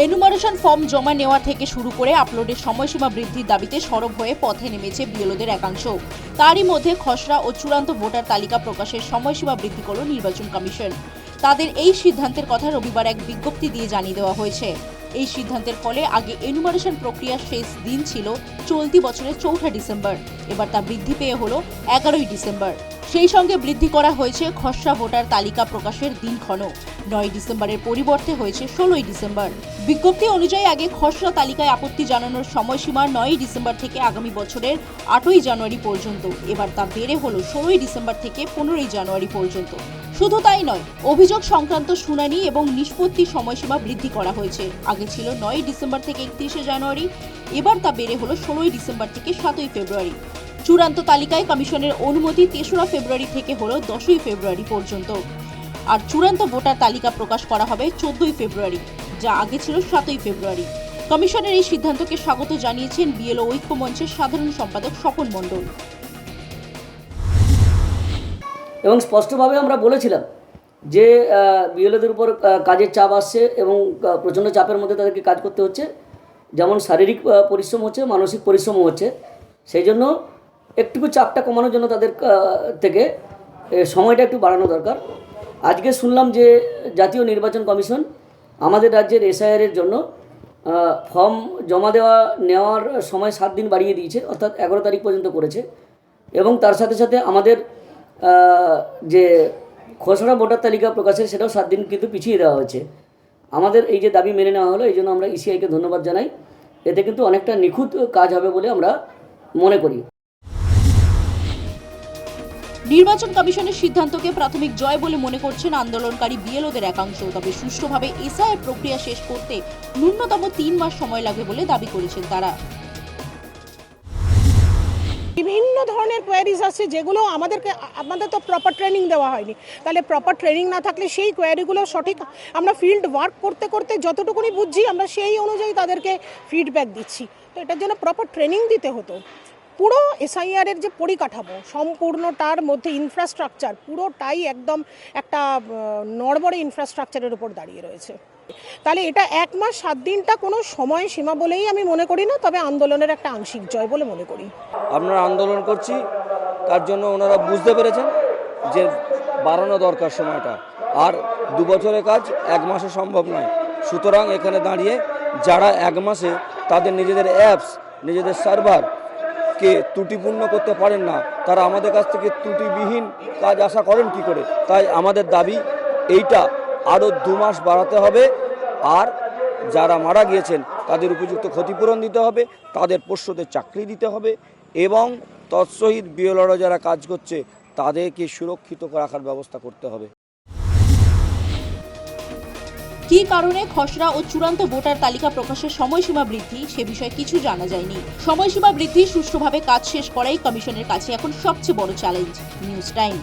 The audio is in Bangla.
এনুমারেশন ফর্ম জমা নেওয়া থেকে শুরু করে আপলোডের সময়সীমা বৃদ্ধির দাবিতে সরব হয়ে পথে নেমেছে বিএলওদের একাংশ। তারই মধ্যে খসড়া ও চূড়ান্ত ভোটার তালিকা প্রকাশের সময়সীমা বৃদ্ধি করল নির্বাচন কমিশন। তাদের এই সিদ্ধান্তের কথা রবিবার এক বিজ্ঞপ্তি দিয়ে জানিয়ে দেওয়া হয়েছে। এই সিদ্ধান্তের ফলে আগে এনুমারেশন প্রক্রিয়ার শেষ দিন ছিল চলতি বছরের চৌঠা ডিসেম্বর। এবার তা বৃদ্ধি পেয়ে হলো এগারোই ডিসেম্বর। সেই সঙ্গে বৃদ্ধি করা হয়েছে খসড়া ভোটার তালিকা প্রকাশের দিনক্ষণও নয় ডিসেম্বরের পরিবর্তে হয়েছে ষোলোই ডিসেম্বর। বিজ্ঞপ্তি অনুযায়ী আগে খসড়া তালিকায় আপত্তি জানানোর সময়সীমা নয়ই ডিসেম্বর থেকে আগামী বছরের আটই জানুয়ারি পর্যন্ত। এবার তা বেড়ে হলো ষোলোই ডিসেম্বর থেকে পনেরোই জানুয়ারি পর্যন্ত। শুধু তাই নয়, অভিযোগ সংক্রান্ত শুনানি এবং নিষ্পত্তি সময়সীমা বৃদ্ধি করা হয়েছে। আগে ছিল নয় ডিসেম্বর থেকে একত্রিশে জানুয়ারি, এবার তা বেড়ে হলো ষোলোই ডিসেম্বর থেকে সাতই ফেব্রুয়ারি। চূড়ান্ত তালিকায় কমিশনের অনুমতি তেসরা ফেব্রুয়ারি থেকে হলো দশই ফেব্রুয়ারি পর্যন্ত। আর চূড়ান্ত ভোটার তালিকা প্রকাশ করা হবে চোদ্দই ফেব্রুয়ারি, যা আগে ছিল সাতই ফেব্রুয়ারি। কমিশনের এই সিদ্ধান্তকে স্বাগত জানিয়েছেন বিএলও ঐক্য মঞ্চের সাধারণ সম্পাদক স্বপন মণ্ডল। এবং স্পষ্টভাবে আমরা বলেছিলাম যে বিএলওদের উপর কাজের চাপ আসছে এবং প্রচণ্ড চাপের মধ্যে তাদেরকে কাজ করতে হচ্ছে। যেমন শারীরিক পরিশ্রম হচ্ছে, মানসিক পরিশ্রমও হচ্ছে। সেই জন্য একটুকু চাপটা কমানোর জন্য তাদের থেকে সময়টা একটু বাড়ানো দরকার। আজকে শুনলাম যে জাতীয় নির্বাচন কমিশন আমাদের রাজ্যের এসআইআরের জন্য ফর্ম জমা দেওয়া, নেওয়ার সময় সাত দিন বাড়িয়ে দিয়েছে, অর্থাৎ এগারো তারিখ পর্যন্ত করেছে। এবং তার সাথে সাথে আমাদের যে খসড়া ভোটার তালিকা প্রকাশের সেটাও সাত দিন কিন্তু পিছিয়ে দেওয়া হয়েছে। আমাদের এই যে দাবি মেনে নেওয়া হলো, এই জন্য আমরা ইসিআইকে ধন্যবাদ জানাই। এতে কিন্তু অনেকটা নিখুঁত কাজ হবে বলে আমরা মনে করি। নির্বাচন কমিশনের সিদ্ধান্তকে প্রাথমিক জয় বলে মনে করছেন আন্দোলনকারী বিএলওদের একাংশ। তবে সুষ্ঠুভাবে এসআইয়ের প্রক্রিয়া শেষ করতে ন্যূনতম তিন মাস সময় লাগবে বলে দাবি করেছেন তারা। বিভিন্ন ধরনের কোয়ারিজ আছে যেগুলো আমাদেরকে, আমাদের তো প্রপার ট্রেনিং দেওয়া হয়নি। তাহলে প্রপার ট্রেনিং না থাকলে সেই কোয়ারিগুলো সঠিক আমরা ফিল্ড ওয়ার্ক করতে করতে যতটুকুনি বুঝছি আমরা সেই অনুযায়ী তাদেরকে ফিডব্যাক দিচ্ছি। তো এটার জন্য প্রপার ট্রেনিং দিতে হতো। পুরো এসআইআর এর যে পরিকাঠামো সম্পূর্ণটার মধ্যে ইনফ্রাস্ট্রাকচার পুরোটাই একদম একটা নড়বড়ে ইনফ্রাস্ট্রাকচারের উপর দাঁড়িয়ে রয়েছে। তাহলে এটা এক মাস, সাত দিনটা কোনো সময় সীমা বলেই আমি মনে করি না, তবে আন্দোলনের একটা আংশিক জয় বলে মনে করি। আমরা আন্দোলন করছি, তার জন্য ওনারা বুঝতে পেরেছেন যে বাড়ানো দরকার সময়টা। আর দু বছরের কাজ এক মাসে সম্ভব নয়। সুতরাং এখানে দাঁড়িয়ে যারা এক মাসে তাদের নিজেদের অ্যাপস নিজেদের সার্ভার কে ত্রুটিপূর্ণ করতে পারেন না। তারা আমাদের কাছ থেকে ত্রুটিবিহীন কাজ আশা করেন কি করে? তাই আমাদের দাবি এইটা আরও দু মাস বাড়াতে হবে। আর যারা মারা গিয়েছেন, তাদের উপযুক্ত ক্ষতিপূরণ দিতে হবে, তাদের পোষ্যদের চাকরি দিতে হবে এবং তৎসহিত বিএলআরও যারা কাজ করছে, তাদেরকে সুরক্ষিত রাখার ব্যবস্থা করতে হবে। কী কারণে খসড়া ও চূড়ান্ত ভোটার তালিকা প্রকাশের সময়সীমা বৃদ্ধি সে বিষয়ে কিছু জানা যায়নি। সময়সীমা বৃদ্ধি সুষ্ঠুভাবে কাজ শেষ করাই কমিশনের কাছে এখন সবচেয়ে বড় চ্যালেঞ্জ। News time.